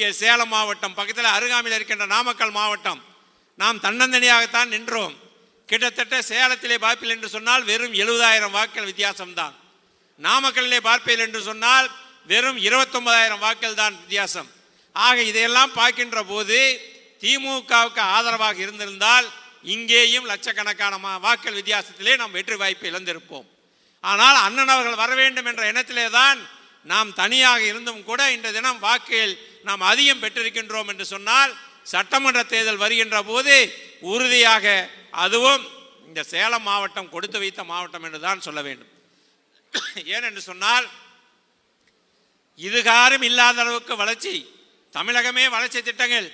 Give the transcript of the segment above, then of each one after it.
இங்கே சேலம் மாவட்டம் பக்கத்தில் அருகாமையில் இருக்கின்ற நாமக்கல் மாவட்டம். நாம் தன்னந்தனியாகத்தான் நின்றோம். கிட்டத்தட்ட சேலத்திலே பார்ப்பில் என்று சொன்னால் வெறும் எழுபதாயிரம் வாக்கள் வித்தியாசம்தான். நாமக்கல்லே பார்ப்பேன் என்று சொன்னால் வெறும் இருபத்தொன்பதாயிரம் வாக்கள் தான் வித்தியாசம். ஆக இதையெல்லாம் பார்க்கின்ற போது திமுகவுக்கு ஆதரவாக இருந்திருந்தால் இங்கேயும் லட்சக்கணக்கான வாக்கள் வித்தியாசத்திலே நாம் வெற்றி வாய்ப்பை இழந்திருப்போம். ஆனால் அண்ணன் அவர்கள் வர வேண்டும் என்ற எண்ணத்திலே தான் நாம் தனியாக இருந்தும் கூட இந்த தினம் வாக்கில் நாம் அதிகம் பெற்றிருக்கின்றோம் என்று சொன்னால் சட்டமன்ற தேர்தல் வருகின்ற போது உறுதியாக அதுவும் இந்த சேலம் மாவட்டம் கொடுத்து வைத்த மாவட்டம் என்று தான் சொல்ல வேண்டும். ஏனென்று சொன்னால் இதுகாரும் இல்லாத அளவுக்கு வளர்ச்சி. தமிழகமே வளர்ச்சி திட்டங்கள்.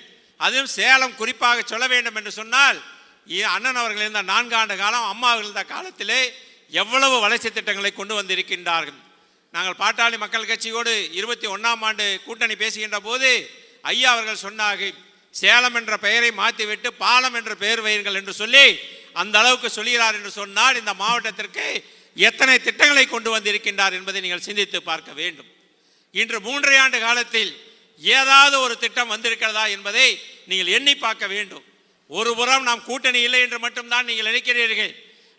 அதுவும் சேலம் குறிப்பாக சொல்ல வேண்டும் என்று சொன்னால் அண்ணன் அவர்கள் இருந்த நான்காண்டு காலம் அம்மா அவர்கள் இருந்த காலத்திலே எவ்வளவு வளர்ச்சி திட்டங்களை கொண்டு வந்திருக்கின்றார்கள். நாங்கள் பாட்டாளி மக்கள் கட்சியோடு இருபத்தி ஒன்றாம் ஆண்டு கூட்டணி பேசுகின்ற போது ஐயா அவர்கள் சொன்னார்கள் சேலம் என்ற பெயரை மாற்றிவிட்டு பாலம் என்ற பெயர் வையுங்கள் என்று சொல்லி அந்த அளவுக்கு சொல்கிறார் என்று சொன்னால் இந்த மாவட்டத்திற்கு எத்தனை திட்டங்களை கொண்டு வந்திருக்கின்றார் என்பதை நீங்கள் சிந்தித்து பார்க்க வேண்டும். இன்று மூன்றரை ஆண்டு காலத்தில் ஏதாவது ஒரு திட்டம் வந்திருக்கிறதா என்பதை நீங்கள் எண்ணி பார்க்க வேண்டும். ஒரு புறம் நாம் கூட்டணி இல்லை என்று மட்டும்தான் நீங்கள் நினைக்கிறீர்கள்.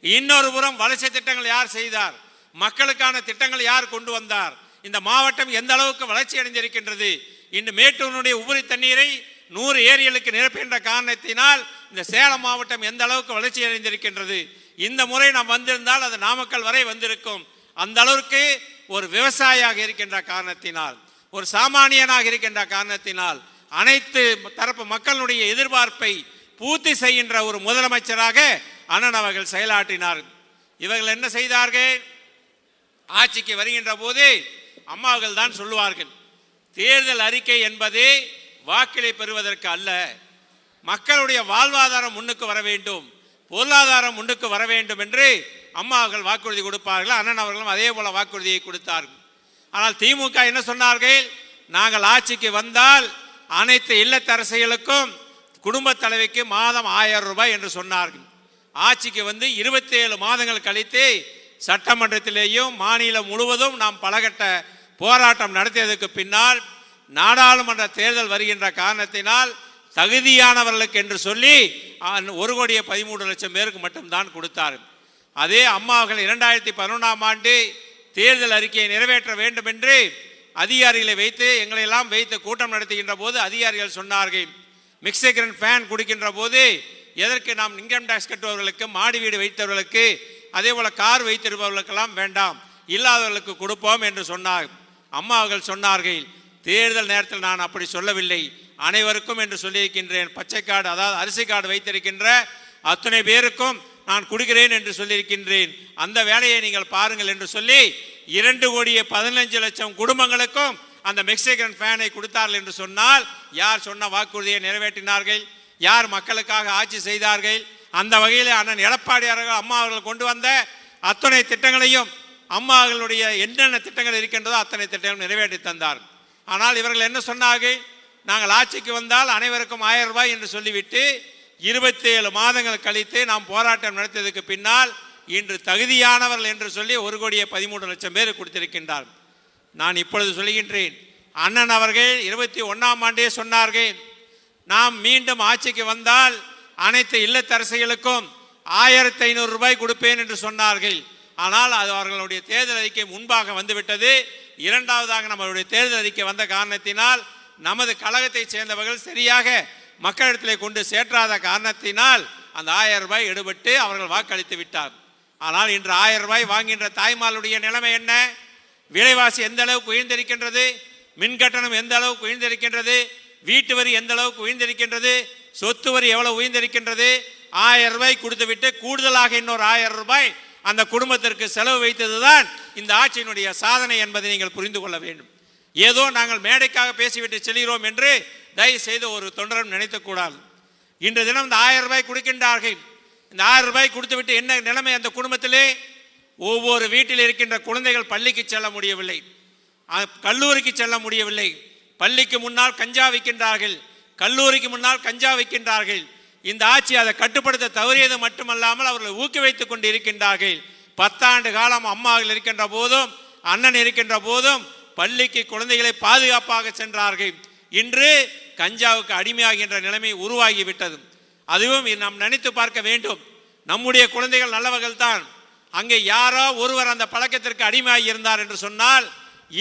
இன்னொரு புறம் வளர்ச்சி திட்டங்கள் யார் செய்தார்? மக்களுக்கான திட்டங்கள் யார் கொண்டு வந்தார்? இந்த மாவட்டம் எந்த அளவுக்கு வளர்ச்சி அடைந்திருக்கின்றது? இன்று மேட்டூரினுடைய உபரி தண்ணீரை நூறு ஏரிகளுக்கு நிரப்புகின்ற காரணத்தினால் இந்த சேலம் மாவட்டம் எந்த அளவுக்கு வளர்ச்சி அடைந்திருக்கின்றது? இந்த முறை நாம் வந்திருந்தால் அது நாமக்கல் வரை வந்திருக்கும். அந்த அளவுக்கு ஒரு விவசாயியாக இருக்கின்ற காரணத்தினால் ஒரு சாமானியனாக இருக்கின்ற காரணத்தினால் அனைத்து தரப்பு மக்களுடைய எதிர்பார்ப்பை பூர்த்தி செய்கின்ற ஒரு முதலமைச்சராக அண்ணன் அவர்கள் செயலாற்றினார். இவர்கள் என்ன செய்தார்கள்? ஆட்சிக்கு வருகின்ற போது அம்மாவர்கள் தான் சொல்லுவார்கள் தேர்தல் அறிக்கை என்பது வாக்களை பெறுவதற்கு அல்ல. மக்களுடைய வாழ்வாதாரம் முன்னுக்கு வர வேண்டும் பொருளாதாரம் முன்னுக்கு வர வேண்டும் என்று அம்மாவர்கள் வாக்குறுதி கொடுப்பார்கள். அண்ணன் அவர்களும் அதே போல வாக்குறுதியை கொடுத்தார்கள். ஆனால் திமுக என்ன சொன்னார்கள்? நாங்கள் ஆட்சிக்கு வந்தால் அனைத்து இல்லத்தரசிகளுக்கும் குடும்ப தலைவிக்கு மாதம் ஆயிரம் ரூபாய் என்று சொன்னார்கள். ஆட்சிக்கு வந்து இருபத்தி ஏழு மாதங்கள் கழித்து சட்டமன்றத்திலேயும் மாநிலம் முழுவதும் நாம் பலகட்ட போராட்டம் நடத்தியதற்கு பின்னால் நாடாளுமன்ற தேர்தல் வருகின்ற காரணத்தினால் தகுதியானவர்களுக்கு என்று சொல்லி ஒரு கோடியே பதிமூன்று லட்சம் பேருக்கு மட்டும்தான் கொடுத்தார். அதே அம்மா அவர்கள் இரண்டாயிரத்தி பதினொன்றாம் ஆண்டு தேர்தல் அறிக்கையை நிறைவேற்ற வேண்டும் என்று அதிகாரிகளை வைத்து எங்களையெல்லாம் வைத்து கூட்டம் நடத்துகின்ற போது அதிகாரிகள் சொன்னார்கள். மிக்சகிரன் ஃபேன் குடிக்கின்ற போது எதற்கு நாம் இன்கம் டேக்ஸ் கட்டுபவர்களுக்கு மாடி வீடு வைத்தவர்களுக்கு அதே போல் கார் வைத்திருப்பவர்களுக்கெல்லாம் வேண்டாம் இல்லாதவர்களுக்கு கொடுப்போம் என்று சொன்னார். அம்மா அவர்கள் சொன்னார்கள் தேர்தல் நேரத்தில் நான் அப்படி சொல்லவில்லை. அனைவருக்கும் என்று சொல்லியிருக்கின்றேன். பச்சை கார்டு அதாவது அரிசி கார்டு வைத்திருக்கின்ற அத்தனை பேருக்கும் நான் கொடுக்கிறேன் என்று சொல்லியிருக்கின்றேன். அந்த வேலையை நீங்கள் பாருங்கள் என்று சொல்லி இரண்டு கோடியே பதினஞ்சு லட்சம் குடும்பங்களுக்கும் அந்த மெக்சிகன் ஃபேனை கொடுத்தார்கள் என்று சொன்னால் யார் சொன்ன வாக்குறுதியை நிறைவேற்றினார்கள்? யார் மக்களுக்காக ஆட்சி செய்தார்கள்? அந்த வகையில் அண்ணன் எடப்பாடியார்கள் அம்மா அவர்கள் கொண்டு வந்த அத்தனை திட்டங்களையும் அம்மா அவர்களுடைய என்னென்ன திட்டங்கள் இருக்கின்றதோ அத்தனை திட்டங்களும் நிறைவேற்றி தந்தார். ஆனால் இவர்கள் என்ன சொன்னார்கள்? நாங்கள் ஆட்சிக்கு வந்தால் அனைவருக்கும் ஆயிரம் ரூபாய் என்று சொல்லிவிட்டு இருபத்தி ஏழு மாதங்கள் கழித்து நாம் போராட்டம் நடத்தியதுக்கு பின்னால் இன்று தகுதியானவர்கள் என்று சொல்லி ஒரு கோடியே பதிமூன்று லட்சம் பேர் கொடுத்திருக்கின்றார். நான் இப்பொழுது சொல்கின்றேன் அண்ணன் அவர்கள் இருபத்தி ஒன்றாம் ஆண்டே சொன்னார்கள் நாம் மீண்டும் ஆட்சிக்கு வந்தால் அனைத்து இல்லத்தரசிகளுக்கும் ஆயிரத்தி ஐநூறு ரூபாய் கொடுப்பேன் என்று சொன்னார்கள். ஆனால் அது அவர்களுடைய தேர்தல் அறிக்கை முன்பாக வந்துவிட்டது. இரண்டாவதாக நம்மளுடைய தேர்தல் அறிக்கை வந்த காரணத்தினால் நமது கழகத்தை சேர்ந்தவர்கள் சரியாக மக்களிடத்திலே கொண்டு சேற்றாத காரணத்தினால் அந்த ஆயிரம் ரூபாய் எடுபட்டு அவர்கள் வாக்களித்து விட்டார். ஆனால் இன்று ஆயிரம் ரூபாய் வாங்குகின்ற தாய்மாலுடைய நிலைமை என்ன? விலைவாசி எந்த அளவுக்கு உயர்ந்திருக்கின்றது? மின் கட்டணம் எந்த அளவுக்கு உயர்ந்திருக்கின்றது? வீட்டு வரி எந்த அளவுக்கு உயர்ந்திருக்கின்றது? சொத்து வரி எவ்வளவு உயர்ந்திருக்கின்றது? ஆயிரம் ரூபாய் கொடுத்துவிட்டு கூடுதலாக இன்னொரு ஆயிரம் ரூபாய் அந்த குடும்பத்திற்கு செலவு வைத்ததுதான் இந்த ஆட்சியினுடைய சாதனை என்பதை நீங்கள் புரிந்து கொள்ள வேண்டும். ஏதோ நாங்கள் மேடைக்காக பேசிவிட்டு செல்கிறோம் என்று தயவு செய்து ஒரு தொண்டரும் நினைத்தக்கூடாது. இன்று தினம் இந்த ஆயிரம் ரூபாய் கொடுக்கின்றார்கள். இந்த ஆயிரம் ரூபாய் கொடுத்துவிட்டு என்ன நிலைமை அந்த குடும்பத்திலே? ஒவ்வொரு வீட்டில் இருக்கின்ற குழந்தைகள் பள்ளிக்கு செல்ல முடியவில்லை. கல்லூரிக்கு செல்ல முடியவில்லை. பள்ளிக்கு முன்னால் கஞ்சா விற்கின்றார்கள். கல்லூரிக்கு முன்னால் கஞ்சா வைக்கின்றார்கள். இந்த ஆட்சி அதை கட்டுப்படுத்த தவறியது மட்டுமல்லாமல் அவர்களை ஊக்குவித்துக் கொண்டு இருக்கின்றார்கள் பத்தாண்டு காலம் அம்மாவில் இருக்கின்ற போதும் அண்ணன் இருக்கின்ற போதும் பள்ளிக்கு குழந்தைகளை பாதுகாப்பாக சென்றார்கள். இன்று கஞ்சாவுக்கு அடிமையாகின்ற நிலைமை உருவாகிவிட்டது. அதுவும் நாம் நினைத்து பார்க்க வேண்டும். நம்முடைய குழந்தைகள் நல்லவர்கள் தான் அங்கே யாரோ ஒருவர் அந்த பழக்கத்திற்கு அடிமையாகி இருந்தார் என்று சொன்னால்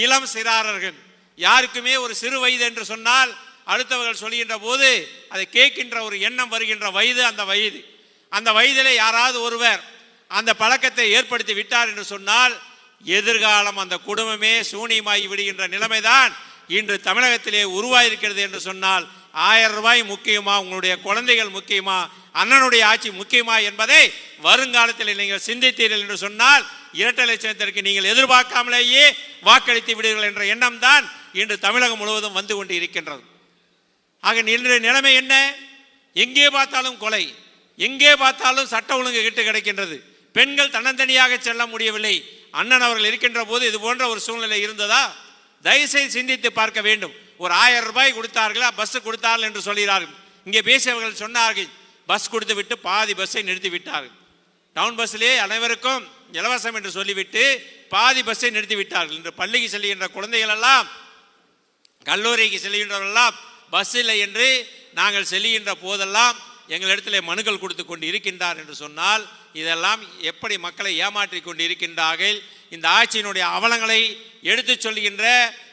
இளம் சிறாரர்கள். யாருக்குமே ஒரு சிறு வயது என்று சொன்னால் அடுத்தவர்கள் சொல்கின்ற போது அதை கேட்கின்ற ஒரு எண்ணம் வருகின்ற வயது அந்த வயது. அந்த வயதிலே யாராவது ஒருவர் அந்த பழக்கத்தை ஏற்படுத்தி விட்டார் என்று சொன்னால் எதிர்காலம் அந்த குடும்பமே சூனியமாகி விடுகின்ற நிலைமைதான் இன்று தமிழகத்திலே உருவாயிருக்கிறது என்று சொன்னால் ஆயிரம் ரூபாய் முக்கியமா உங்களுடைய குழந்தைகள் முக்கியமா அண்ணனுடைய ஆட்சி முக்கியமா என்பதை வருங்காலத்தில் நீங்கள் சிந்தித்தீர்கள் என்று சொன்னால் இரட்டை லட்சத்திற்கு நீங்கள் எதிர்பார்க்காமலேயே வாக்களித்து விடுவீர்கள் என்ற எண்ணம் தான் இன்று தமிழகம் முழுவதும் வந்து கொண்டு இருக்கின்றது ஆக இன்றைய நிலைமை என்ன? எங்கே பார்த்தாலும் கொலை எங்கே பார்த்தாலும் சட்ட ஒழுங்கு கிட்டு கிடைக்கின்றது. பெண்கள் தன்னந்தனியாக செல்ல முடியவில்லை. அண்ணன் அவர்கள் இருக்கின்ற போது இது போன்ற ஒரு சூழ்நிலை இருந்ததா? தயவுசெய்து சிந்தித்து பார்க்க வேண்டும். ஒரு ஆயிரம் ரூபாய் கொடுத்தார்களா? பஸ் கொடுத்தார்கள் என்று சொல்கிறார்கள். இங்கே பேசியவர்கள் சொன்னார்கள் பஸ் கொடுத்து விட்டு பாதி பஸ்ஸை நிறுத்தி விட்டார்கள். டவுன் பஸ்ஸிலே அனைவருக்கும் இலவசம் என்று சொல்லிவிட்டு பாதி பஸ்ஸை நிறுத்தி விட்டார்கள். இன்று பள்ளிக்கு செல்கின்ற குழந்தைகள் எல்லாம் கல்லூரிக்கு செல்கின்றவர்களெல்லாம் பஸ் இல்லை என்று நாங்கள் செல்கின்ற போதெல்லாம் எங்களிடத்தில் மனுக்கள் கொடுத்து கொண்டு இருக்கின்றார் என்று சொன்னால் இதெல்லாம் எப்படி மக்களை ஏமாற்றி கொண்டு இருக்கின்றார்கள் இந்த ஆட்சியினுடைய அவலங்களை எடுத்துச் சொல்கின்ற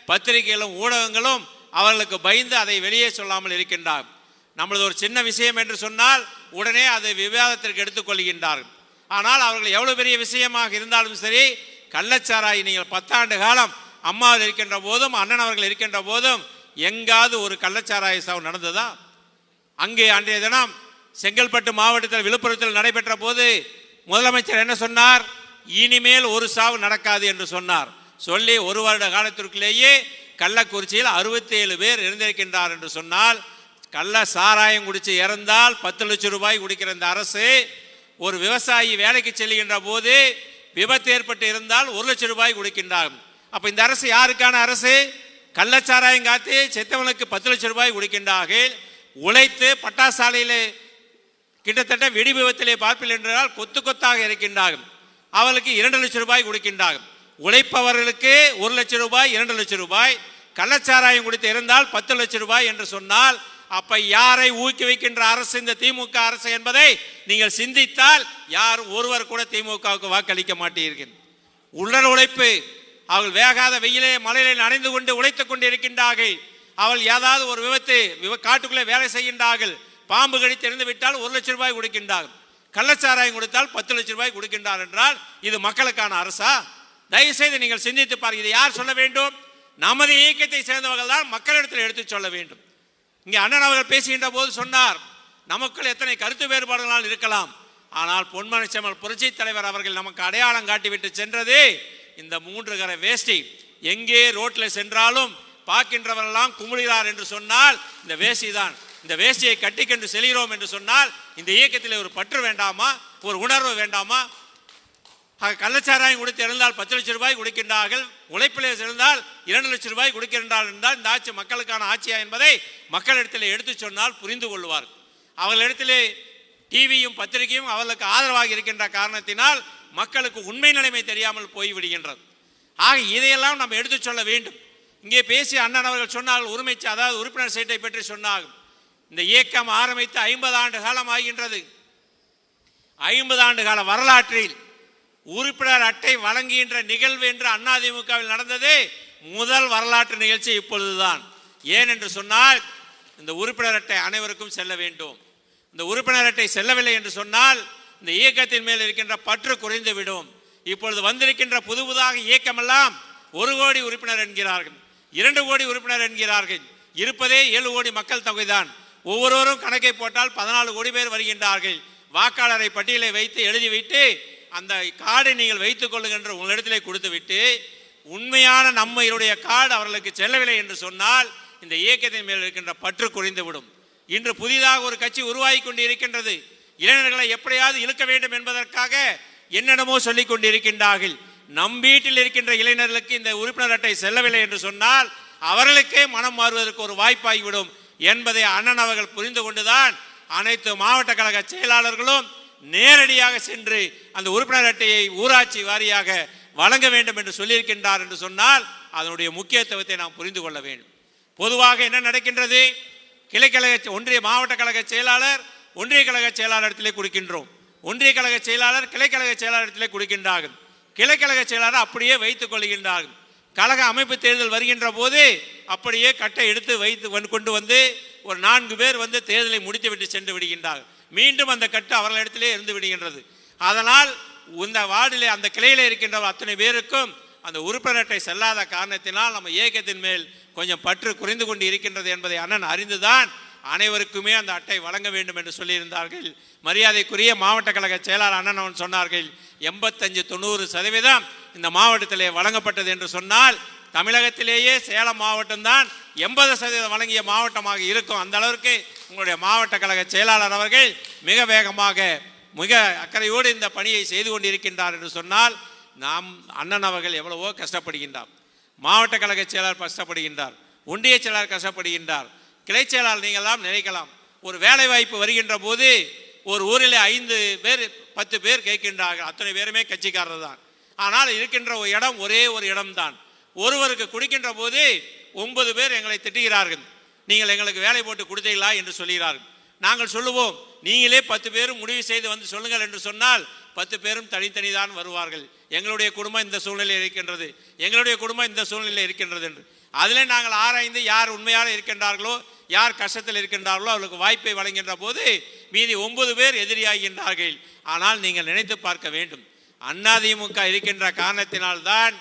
பத்திரிகைகளும் ஊடகங்களும் அவர்களுக்கு பயந்து அதை வெளியே சொல்லாமல் இருக்கின்றார் நம்மளது ஒரு சின்ன விஷயம் என்று சொன்னால் உடனே அதை விவாதத்திற்கு எடுத்துக்கொள்கின்றார்கள் ஆனால் அவர்கள் எவ்வளவு பெரிய விஷயமாக இருந்தாலும் சரி கள்ளச்சாராய் நீங்கள் பத்தாண்டு காலம் அம்மாவில் இருக்கின்ற போதும் அண்ணன் அவர்கள் இருக்கின்ற போதும் எங்காவது ஒரு கள்ளச்சாராய சாவு நடந்ததா? அங்கே அன்றைய தினம் செங்கல்பட்டு மாவட்டத்தில் விழுப்புரத்தில் நடைபெற்ற போது முதலமைச்சர் என்ன சொன்னார்? இனிமேல் ஒரு சாவு நடக்காது என்று சொன்னார். சொல்லி ஒரு வருட காலத்திற்குள்ளேயே கள்ளக்குறிச்சியில் அறுபத்தி ஏழு பேர் இருந்திருக்கின்றார் என்று சொன்னால் கள்ள சாராயம் குடித்து இறந்தால் பத்து லட்சம் ரூபாய் குடிக்கிற இந்த அரசு ஒரு விவசாயி வேலைக்கு செல்கின்ற போது விபத்து ஏற்பட்டு இருந்தால் ஒரு லட்சம் ரூபாய் கொடுக்கின்றார். அப்போ இந்த அரசு யாருக்கான அரசு? கள்ளச்சாராயம் காத்து செத்தவனுக்கு பத்து லட்சம் ரூபாய் கொடுக்கின்றார்கள். உழைத்து பட்டாசாலையில் கிட்டத்தட்ட வெடி விபத்திலே பார்ப்பில் என்றால் கொத்து கொத்தாக இருக்கின்றார்கள். அவளுக்கு இரண்டு லட்சம் ரூபாய் கொடுக்கின்றார்கள். உழைப்பவர்களுக்கு ஒரு லட்சம் ரூபாய் இரண்டு லட்சம் ரூபாய். கள்ளச்சாராயம் கொடுத்து இருந்தால் பத்து லட்சம் ரூபாய் என்று சொன்னால் அப்ப யாரை ஊக்குவிக்கின்ற அரசு இந்த திமுக அரசு என்பதை நீங்கள் சிந்தித்தால் யாரும் ஒருவர் கூட திமுகவுக்கு வாக்களிக்க மாட்டீர்கள். உடல் உழைப்பு அவள் வேகாத வெயிலே மலையிலே நனைந்து கொண்டு உழைத்துக் கொண்டு இருக்கின்றார்கள் அவள் ஏதாவது ஒரு விபத்து காட்டுக்குள்ளே வேலை செய்கின்றார்கள். பாம்பு கடித்து இருந்து விட்டால் ஒரு லட்சம் ரூபாய் கொடுக்கின்றார்கள். கள்ளச்சாராயம் கொடுத்தால் பத்து லட்சம் ரூபாய் கொடுக்கின்றார் என்றால் இது மக்களுக்கான அரசா? தயவுசெய்து நீங்கள் சிந்தித்து பாருங்கள். இதை யார் சொல்ல வேண்டும்? நமது இயக்கத்தை சேர்ந்தவர்கள் தான் மக்களிடத்தில் எடுத்துச் சொல்ல வேண்டும். இங்கே அண்ணன் அவர்கள் பேசுகின்ற போது சொன்னார் நமக்குள் எத்தனை கருத்து வேறுபாடுகளால் இருக்கலாம். ஆனால் பொன்மனை செம்மல் புரட்சி தலைவர் அவர்கள் நமக்கு அடையாளம் காட்டிவிட்டு சென்றது. இந்த மூன்று கரை வேஷ்டி எங்கே ரோட்டில் சென்றாலும் பார்க்கின்றவரெல்லாம் குமுறுகிறார் என்று சொன்னால் இந்த வேஷ்டி தான் இந்த வேஷ்டியை கட்டிக்கொண்டு செல்கிறோம் என்று சொன்னால் இந்த இயக்கத்தில் ஒரு பற்று வேண்டாமா? ஒரு உணர்வு வேண்டாமா? கள்ளச்சாராயம் கொடுத்து இருந்தால் பத்து லட்சம் ரூபாய் கொடுக்கின்றார்கள். உழைப்பிலே இருந்தால் இரண்டு லட்சம் ரூபாய் கொடுக்கின்றார்கள் என்றால் இந்த ஆட்சி மக்களுக்கான ஆட்சியா என்பதை மக்களிடத்தில் எடுத்துச் சொன்னால் புரிந்து கொள்வார் அவர்களிடத்திலே டிவியும் பத்திரிகையும் அவர்களுக்கு ஆதரவாக இருக்கின்ற காரணத்தினால் மக்களுக்கு உண்மை நிலைமை தெரியாமல் போய்விடுகின்றது. ஆக இதையெல்லாம் நம்ம எடுத்துச் சொல்ல வேண்டும். இங்கே பேசிய அண்ணன் அவர்கள் சொன்னார்கள் உரிமை அதாவது உறுப்பினர் சீட்டை பற்றி சொன்னார்கள். இந்த இயக்கம் ஆரம்பித்து ஐம்பது ஆண்டு காலம் ஆகின்றது. ஐம்பது ஆண்டு கால வரலாற்றில் உறுப்பினர் அட்டை வழங்குகின்ற நிகழ்வு என்று அதிமுகவில் நடந்ததே முதல் வரலாற்று நிகழ்ச்சி இப்பொழுதுதான். ஏன் என்று சொன்னால் இந்த உறுப்பினர் அட்டை அனைவருக்கும் செல்ல வேண்டும். இந்த உறுப்பினர் அட்டை செல்லவில்லை என்று சொன்னால் இந்த இயக்கத்தின் மேல் இருக்கின்ற பற்று குறைந்துவிடும். இப்பொழுது வந்திருக்கின்ற புது புதாக இயக்கமெல்லாம் ஒரு கோடி உறுப்பினர் என்கிறார்கள். இரண்டு கோடி உறுப்பினர் என்கிறார்கள். இருப்பதே ஏழு கோடி மக்கள் தொகைதான். ஒவ்வொருவரும் கணக்கை போட்டால் பதினாலு கோடி பேர் வருகின்றார்கள். வாக்காளரை பட்டியலை வைத்து எழுதி வைத்து அந்த கார்டை நீங்கள் வைத்துக் கொள்ளுகின்ற உங்களிடத்திலே கொடுத்துவிட்டு உண்மையான உண்மையான என்னுடைய கார்டு அவர்களுக்கு செல்லவில்லை என்று சொன்னால் இந்த இயக்கத்தின் மேல் இருக்கின்ற பற்று குறைந்துவிடும். இன்று புதிதாக ஒரு கட்சி உருவாகி கொண்டு இருக்கின்றது இளைஞர்களை எப்படியாவது இழுக்க வேண்டும் என்பதற்காக என்னென்னமோ சொல்லிக் கொண்டிருக்கின்றார்கள். நம் வீட்டில் இருக்கின்ற இளைஞர்களுக்கு இந்த உறுப்பினர் அட்டை செல்லவில்லை என்று சொன்னால் அவர்களுக்கே மனம் மாறுவதற்கு ஒரு வாய்ப்பாகிவிடும் என்பதை அண்ணன் அவர்கள் புரிந்து கொண்டுதான் அனைத்து மாவட்ட கழக செயலாளர்களும் நேரடியாக சென்று அந்த உறுப்பினர் அட்டையை ஊராட்சி வாரியாக வழங்க வேண்டும் என்று சொல்லியிருக்கின்றார் என்று சொன்னால் அதனுடைய முக்கியத்துவத்தை நாம் புரிந்து கொள்ள வேண்டும். பொதுவாக என்ன நடக்கின்றது? கிளைக்கழக ஒன்றிய மாவட்ட கழக செயலாளர் ஒன்றிய கழக செயலாளரிடத்திலே கொடுக்கின்றோம். ஒன்றிய கழக செயலாளர் கிளைக்கழக செயலாளரிடத்திலே கொடுக்கின்றார்கள். கிளைக்கழக செயலாளர் அப்படியே வைத்துக் கொள்கின்றார்கள். கழக அமைப்பு தேர்தல் வருகின்ற போது அப்படியே கட்டை எடுத்து வைத்து கொண்டு வந்து ஒரு நான்கு பேர் வந்து தேர்தலை முடித்துவிட்டு சென்று விடுகின்றார்கள். மீண்டும் அந்த கட்டு அவர்களிடத்திலே இருந்து விடுகின்றது. அதனால் இந்த வார்டிலே அந்த கிளையில் இருக்கின்ற அத்தனை பேருக்கும் அந்த உறுப்பினர் அட்டை செல்லாத காரணத்தினால் நம்ம இயக்கத்தின் மேல் கொஞ்சம் பற்று குறைந்து கொண்டு இருக்கின்றது என்பதை அண்ணன் அறிந்துதான் அனைவருக்குமே அந்த அட்டை வழங்க வேண்டும் என்று சொல்லியிருந்தார்கள். மரியாதைக்குரிய மாவட்ட கழக செயலாளர் அண்ணன் அவன் சொன்னார்கள் எண்பத்தஞ்சு தொண்ணூறு சதவீதம் இந்த மாவட்டத்திலே வழங்கப்பட்டது என்று சொன்னால் தமிழகத்திலேயே சேலம் மாவட்டம்தான் எண்பது சதவீதம் வழங்கிய மாவட்டமாக இருக்கும். அந்த அளவிற்கு உங்களுடைய மாவட்ட கழக செயலாளர் அவர்கள் மிக வேகமாக மிக அக்கறையோடு இந்த பணியை செய்து கொண்டிருக்கின்றார் என்று சொன்னால் நாம் அண்ணன் அவர்கள் எவ்வளவோ கஷ்டப்படுகின்றார். மாவட்ட கழக செயலாளர் கஷ்டப்படுகின்றார். ஒன்றிய செயலாளர் கஷ்டப்படுகின்றார். கிளை செயலாளர் நீங்களாம் நினைக்கலாம். ஒரு வேலை வாய்ப்பு வருகின்ற போது ஒரு ஊரில் ஐந்து பேர் பத்து பேர் கேட்கின்றார்கள். அத்தனை பேருமே கட்சிக்காரர் தான். ஆனால் இருக்கின்ற ஒரு இடம் ஒரே ஒரு இடம்தான். ஒருவருக்கு குடிக்கின்ற போது ஒன்பது பேர் எங்களை திட்டுகிறார்கள். நீங்கள் எங்களுக்கு வேலை போட்டு கொடுத்தீங்களா என்று சொல்கிறார்கள். நாங்கள் சொல்லுவோம் நீங்களே பத்து பேரும் முடிவு செய்து வந்து சொல்லுங்கள் என்று சொன்னால் பத்து பேரும் தனித்தனிதான் வருவார்கள். எங்களுடைய குடும்பம் இந்த சூழ்நிலையில் இருக்கின்றது. எங்களுடைய குடும்பம் இந்த சூழ்நிலையில் இருக்கின்றது என்று. அதில் நாங்கள் ஆராய்ந்து யார் உண்மையாக இருக்கின்றார்களோ யார் கஷ்டத்தில் இருக்கின்றார்களோ அவர்களுக்கு வாய்ப்பை வழங்குகின்ற போது மீதி ஒன்பது பேர் எதிரியாகின்றார்கள். ஆனால் நீங்கள் நினைத்து பார்க்க வேண்டும். அதிமுக இருக்கின்ற காரணத்தினால்தான்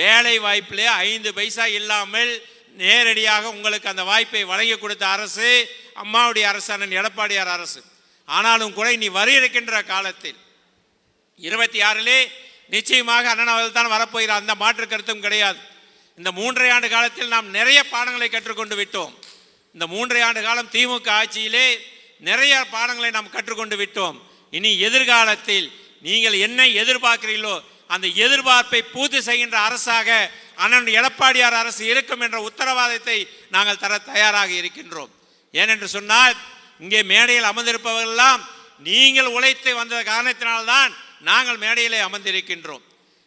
வேலை வாய்ப்பிலே ஐந்து பைசா இல்லாமல் நேரடியாக உங்களுக்கு அந்த வாய்ப்பை வழங்கி கொடுத்த அரசு அம்மாவுடைய அரசான எடப்பாடியார் அரசு. ஆனாலும் கூட இனி வரி இருக்கின்ற காலத்தில் இருபத்தி ஆறிலே நிச்சயமாக அண்ணன் அவர்கள் தான் வரப்போகிறார். அந்த மாற்று கருத்தும் கிடையாது. இந்த மூன்றரை ஆண்டு காலத்தில் நாம் நிறைய பாடங்களை கற்றுக்கொண்டு விட்டோம். இந்த மூன்றரை ஆண்டு காலம் திமுக ஆட்சியிலே நிறைய பாடங்களை நாம் கற்றுக்கொண்டு விட்டோம். இனி எதிர்காலத்தில் நீங்கள் என்ன எதிர்பார்க்கிறீர்களோ அந்த எதிர்பார்ப்பை பூர்த்தி செய்கின்ற அரசாக அண்ணன் எடப்பாடியார் அரசு இருக்கும் என்ற உத்தரவாதத்தை நாங்கள் தர தயாராக இருக்கின்றோம். ஏனென்று சொன்னால் இங்கே மேடையில் அமர்ந்திருப்பவர்களெல்லாம் நீங்கள் உழைத்து வந்த காரணத்தினால்தான் நாங்கள் மேடையிலே அமர்ந்திருக்கின்றோம்.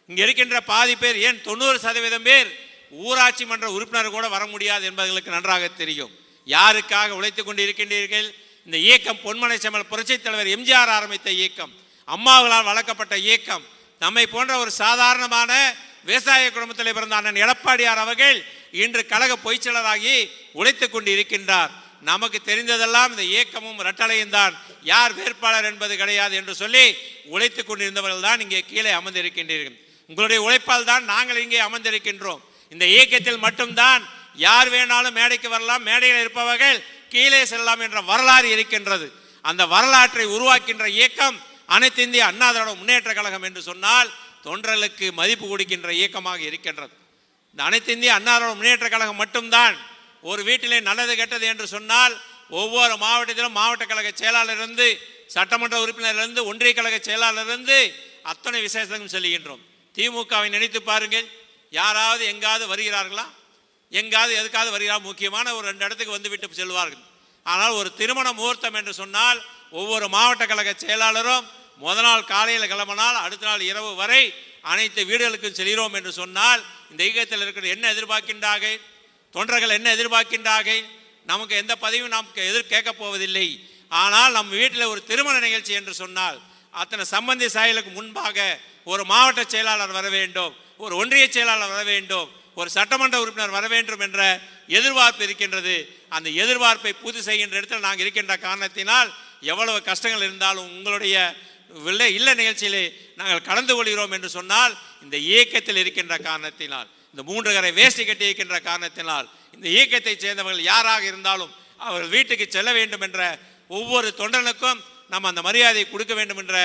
இங்கே இருக்கின்ற பாதி பேர் ஏன் தொண்ணூறு சதவீதம் பேர் ஊராட்சி மன்ற உறுப்பினர் கூட வர முடியாது என்பவர்களுக்கு நன்றாக தெரியும். யாருக்காக உழைத்து கொண்டு இருக்கின்றீர்கள் இந்த இயக்கம் பொன்மனை செம்மல் புரட்சித் தலைவர் எம்ஜிஆர் ஆரம்பித்த இயக்கம் அம்மாவுகளால் வளர்க்கப்பட்ட இயக்கம் நம்மை போன்ற ஒரு சாதாரணமான விவசாய குடும்பத்தில் பிறந்த அண்ணன் எடப்பாடியார் அவர்கள் இன்று கழக பொய்ச்சலராகி உழைத்து கொண்டு இருக்கின்றார் நமக்கு தெரிந்ததெல்லாம் இந்த இயக்கமும் ரட்டளையும் தான். யார் வேட்பாளர் என்பது கிடையாது என்று சொல்லி உழைத்துக் கொண்டிருந்தவர்கள் தான் இங்கே கீழே அமர்ந்திருக்கின்றீர்கள். உங்களுடைய உழைப்பால் தான் நாங்கள் இங்கே அமர்ந்திருக்கின்றோம். இந்த இயக்கத்தில் மட்டும்தான் யார் வேணாலும் மேடைக்கு வரலாம் மேடையில் இருப்பவர்கள் கீழே செல்லலாம் என்ற வரலாறு இருக்கின்றது. அந்த வரலாற்றை உருவாக்கின்ற இயக்கம் அனைத்து இந்திய அண்ணா திராவிட முன்னேற்ற கழகம் என்று சொன்னால் தொண்டர்களுக்கு மதிப்பு கொடுக்கின்ற இயக்கமாக இருக்கின்றது. இந்த அனைத்து இந்திய அண்ணா திராவிட முன்னேற்ற கழகம் மட்டும்தான் ஒரு வீட்டிலே நல்லது கெட்டது என்று சொன்னால் ஒவ்வொரு மாவட்டத்திலும் மாவட்ட கழக செயலாளரிலிருந்து சட்டமன்ற உறுப்பினரிலிருந்து ஒன்றிய கழக செயலாளரிலிருந்து அத்தனை விசேஷங்களும் செல்கின்றோம். திமுகவை நினைத்து பாருங்கள் யாராவது எங்காவது வருகிறார்களா? எங்காவது எதுக்காவது வருகிறார் முக்கியமான ஒரு ரெண்டு இடத்துக்கு வந்து விட்டு செல்வார்கள். ஆனால் ஒரு திருமண முகூர்த்தம் என்று சொன்னால் ஒவ்வொரு மாவட்ட கழக செயலாளரும் முத நாள் காலையில் கிளம்பினால் அடுத்த நாள் இரவு வரை அனைத்து வீடுகளுக்கும் செல்கிறோம் என்று சொன்னால் இந்த இயக்கத்தில் இருக்கிற என்ன எதிர்பார்க்கின்றார்கள்? தொண்டர்கள் என்ன எதிர்பார்க்கின்றார்கள்? நமக்கு எந்த பதவியும் நாம் எதிர் கேட்கப் போவதில்லை. ஆனால் நம் வீட்டில் ஒரு திருமண நிகழ்ச்சி என்று சொன்னால் அத்தனை சம்பந்தி சாயலுக்கு முன்பாக ஒரு மாவட்ட செயலாளர் வர வேண்டும். ஒரு ஒன்றிய செயலாளர் வர வேண்டும் ஒரு சட்டமன்ற உறுப்பினர் வர வேண்டும் என்ற எதிர்பார்ப்பு இருக்கின்றது. அந்த எதிர்பார்ப்பை பூர்த்தி செய்கின்ற இடத்தில் நாங்கள் இருக்கின்ற காரணத்தினால் எவ்வளவு கஷ்டங்கள் இருந்தாலும் உங்களுடைய வில்லை இல்ல நிகழ்ச்சியிலே நாங்கள் கலந்து கொள்கிறோம் என்று சொன்னால் இந்த இயக்கத்தில் இருக்கின்ற காரணத்தினால் இந்த மூன்று கரை வேஷ்டி கட்டி இருக்கின்ற காரணத்தினால் இந்த இயக்கத்தை சேர்ந்தவர்கள் யாராக இருந்தாலும் அவர்கள் வீட்டுக்கு செல்ல வேண்டும் என்ற ஒவ்வொரு தொண்டனுக்கும் நம்ம அந்த மரியாதை கொடுக்க வேண்டும் என்ற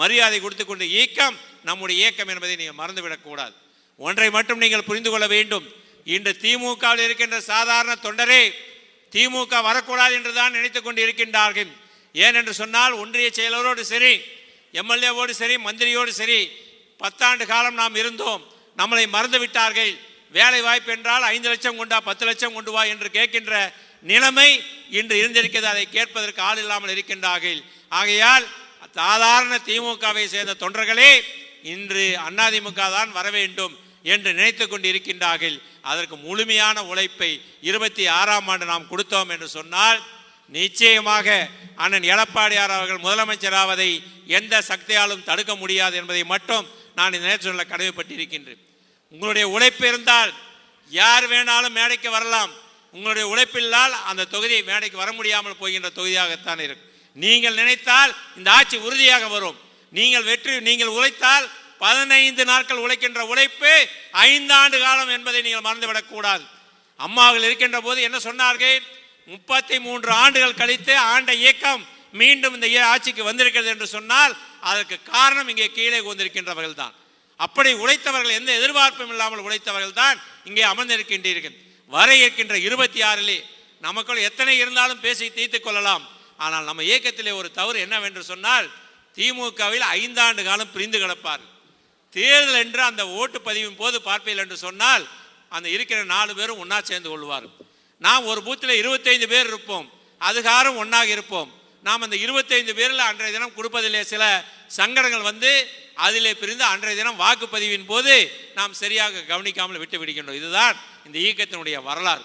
மரியாதை கொடுத்து கொண்டு இயக்கம் நம்முடைய இயக்கம் என்பதை நீங்கள் மறந்துவிடக்கூடாது ஒன்றை மட்டும் நீங்கள் புரிந்து கொள்ள வேண்டும். இன்று திமுகவில் இருக்கின்ற சாதாரண தொண்டரே திமுக வரக்கூடாது என்று தான் நினைத்துக் கொண்டு இருக்கின்றார்கள். ஏனென்று சொன்னால் ஒன்றிய செயலரோடு சரி எம்எல்ஏவோடு சரி மந்திரியோடு சரி பத்தாண்டு காலம் நாம் இருந்தோம். நம்மளை மறந்து விட்டார்கள் வேலை வாய்ப்பு என்றால் ஐந்து லட்சம் கொண்டா பத்து லட்சம் கொண்டு வா என்று கேட்கின்ற நிலைமை இன்று இருந்திருக்கிறது. அதை கேட்பதற்கு ஆள் இல்லாமல் இருக்கின்றார்கள். ஆகையால் சாதாரண திமுகவை சேர்ந்த தொண்டர்களே இன்று அதிமுக தான் வர வேண்டும் என்று நினைத்து கொண்டு இருக்கின்றார்கள் அதற்கு முழுமையான உழைப்பை இருபத்தி ஆறாம் ஆண்டு நாம் கொடுத்தோம் என்று சொன்னால் நிச்சயமாக அண்ணன் எடப்பாடியார் அவர்கள் முதலமைச்சராவதை எந்த சக்தியாலும் தடுக்க முடியாது என்பதை மட்டும் நான் இந்த நேற்று சொல்ல கடமைப்பட்டிருக்கின்றேன். உங்களுடைய உழைப்பு இருந்தால் யார் வேணாலும் மேடைக்கு வரலாம். உங்களுடைய உழைப்பில்லால் அந்த தொகுதி மேடைக்கு வர முடியாமல் போகின்ற தொகுதியாகத்தான் இருக்கும். நீங்கள் நினைத்தால் இந்த ஆட்சி உறுதியாக வரும். நீங்கள் வெற்றி நீங்கள் உழைத்தால் பதினைந்து நாட்கள் உழைக்கின்ற உழைப்பு ஐந்தாண்டு காலம் என்பதை நீங்கள் மறந்துவிடக்கூடாது அம்மாவில் இருக்கின்ற போது என்ன சொன்னார்கள்? முப்பத்தி மூன்று ஆண்டுகள் கழித்து ஆண்ட இயக்கம் மீண்டும் இந்த ஆட்சிக்கு வந்திருக்கிறது என்று சொன்னால் அதற்கு காரணம் இங்கே கீழே வந்திருக்கின்றவர்கள் தான். அப்படி உழைத்தவர்கள் எந்த எதிர்பார்ப்பும் இல்லாமல் உழைத்தவர்கள் தான் இங்கே அமர்ந்திருக்கின்றீர்கள். வர இருக்கின்ற இருபத்தி ஆறிலே நமக்குள் எத்தனை இருந்தாலும் பேசி தீர்த்து கொள்ளலாம். ஆனால் நம்ம இயக்கத்திலே ஒரு தவறு என்னவென்று சொன்னால் திமுகவில் ஐந்தாண்டு காலம் பிரிந்து கிடப்பார் தேர்தல் என்று அந்த ஓட்டு பதிவின் போது பார்ப்பீர்கள் என்று சொன்னால் அந்த இருக்கிற நாலு பேரும் ஒன்றா சேர்ந்து கொள்வார் நாம் ஒரு பூத்தில் இருபத்தைந்து பேர் இருப்போம். அதுகாரும் ஒன்றாக இருப்போம். நாம் அந்த இருபத்தைந்து பேரில் அன்றைய தினம் கொடுப்பதிலே சில சங்கடங்கள் வந்து அதிலே பிரிந்து அன்றைய தினம் வாக்குப்பதிவின் போது நாம் சரியாக கவனிக்காமல் விட்டு விடுகின்றோம். இதுதான் இந்த இயக்கத்தினுடைய வரலாறு.